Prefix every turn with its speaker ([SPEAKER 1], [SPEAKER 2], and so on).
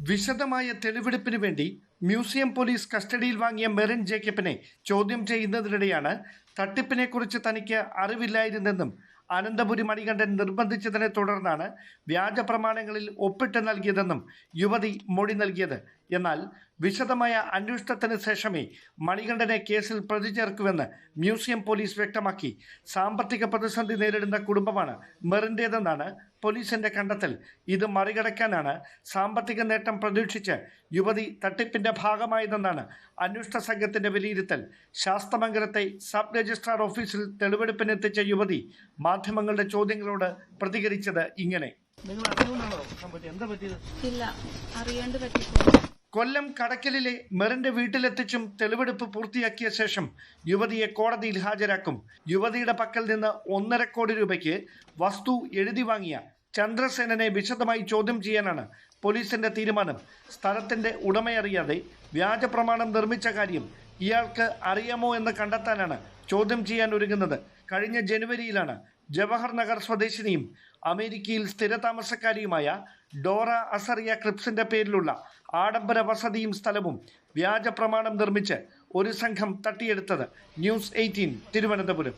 [SPEAKER 1] വിശദമായ തെളിവെടുപ്പിന് വേണ്ടി museum police കസ്റ്റഡിയിൽ വാങ്ങിയ മെറിൻ ജേക്കബിനെ ചോദ്യം ചെയ്യുന്നതിനിടെയാണ് തട്ടിപ്പിനെക്കുറിച്ച് തനിക്ക് അറിവില്ലായിരുന്നെന്നും അനന്തപുരി മണികണ്ഠൻ നിർബന്ധിച്ചതിനെ തുടർന്നാണ് വ്യാജ പ്രമാണങ്ങളിൽ ഒപ്പിട്ട് നൽകിയതെന്നും യുവതി മൊഴി നൽകിയത്. എന്നാൽ വിശദമായ അന്വേഷണത്തിന് ശേഷമേ മണികണ്ഠനെ കേസിൽ പ്രതി ചേർക്കുമെന്ന് മ്യൂസിയം പോലീസ് വ്യക്തമാക്കി. സാമ്പത്തിക പ്രതിസന്ധി നേരിടുന്ന കുടുംബമാണ് മെറിന്റേതെന്നാണ് പോലീസിന്റെ കണ്ടെത്തൽ. ഇത് മറികടക്കാനാണ് സാമ്പത്തിക നേട്ടം പ്രതീക്ഷിച്ച് യുവതി തട്ടിപ്പിന്റെ ഭാഗമായതെന്നാണ് അന്വേഷണ സംഘത്തിന്റെ വിലയിരുത്തൽ. ശാസ്തമംഗലത്തെ സബ് രജിസ്ട്രാർ ഓഫീസിൽ തെളിവെടുപ്പിനെത്തിച്ച യുവതി മാധ്യമങ്ങളുടെ ചോദ്യങ്ങളോട് പ്രതികരിച്ചത് ഇങ്ങനെ.
[SPEAKER 2] നിങ്ങൾ അറിഞ്ഞുകൊണ്ടാണോ സംഭവിച്ചത് എന്താ പറ്റിയത്?
[SPEAKER 3] ഇല്ല അറിയാണ്ട് പറ്റിപ്പോയി.
[SPEAKER 1] കൊല്ലം കടക്കലിലെ മെറിന്റെ വീട്ടിലെത്തിച്ചും തെളിവെടുപ്പ് പൂർത്തിയാക്കിയ ശേഷം യുവതിയെ കോടതിയിൽ ഹാജരാക്കും. യുവതിയുടെ പക്കൽ നിന്ന് ഒന്നര കോടി രൂപയ്ക്ക് വസ്തു എഴുതി വാങ്ങിയ ചന്ദ്രസേനനെ വിശദമായി ചോദ്യം ചെയ്യാനാണ് പോലീസിന്റെ തീരുമാനം. സ്ഥലത്തിന്റെ ഉടമയറിയാതെ വ്യാജ പ്രമാണം നിർമ്മിച്ച കാര്യം ഇയാൾക്ക് അറിയാമോ എന്ന് കണ്ടെത്താനാണ് ചോദ്യം ചെയ്യാൻ ഒരുങ്ങുന്നത്. കഴിഞ്ഞ ജനുവരിയിലാണ് ജവഹർ നഗർ സ്വദേശിനിയും അമേരിക്കയിൽ സ്ഥിരതാമസക്കാരിയുമായ ഡോറ അസറിയ ക്രിപ്സിന്റെ പേരിലുള്ള ആഡംബര വസതിയും സ്ഥലവും വ്യാജ പ്രമാണം നിർമ്മിച്ച് ഒരു സംഘം തട്ടിയെടുത്തത് ന്യൂസ് എയ്റ്റീൻ തിരുവനന്തപുരം.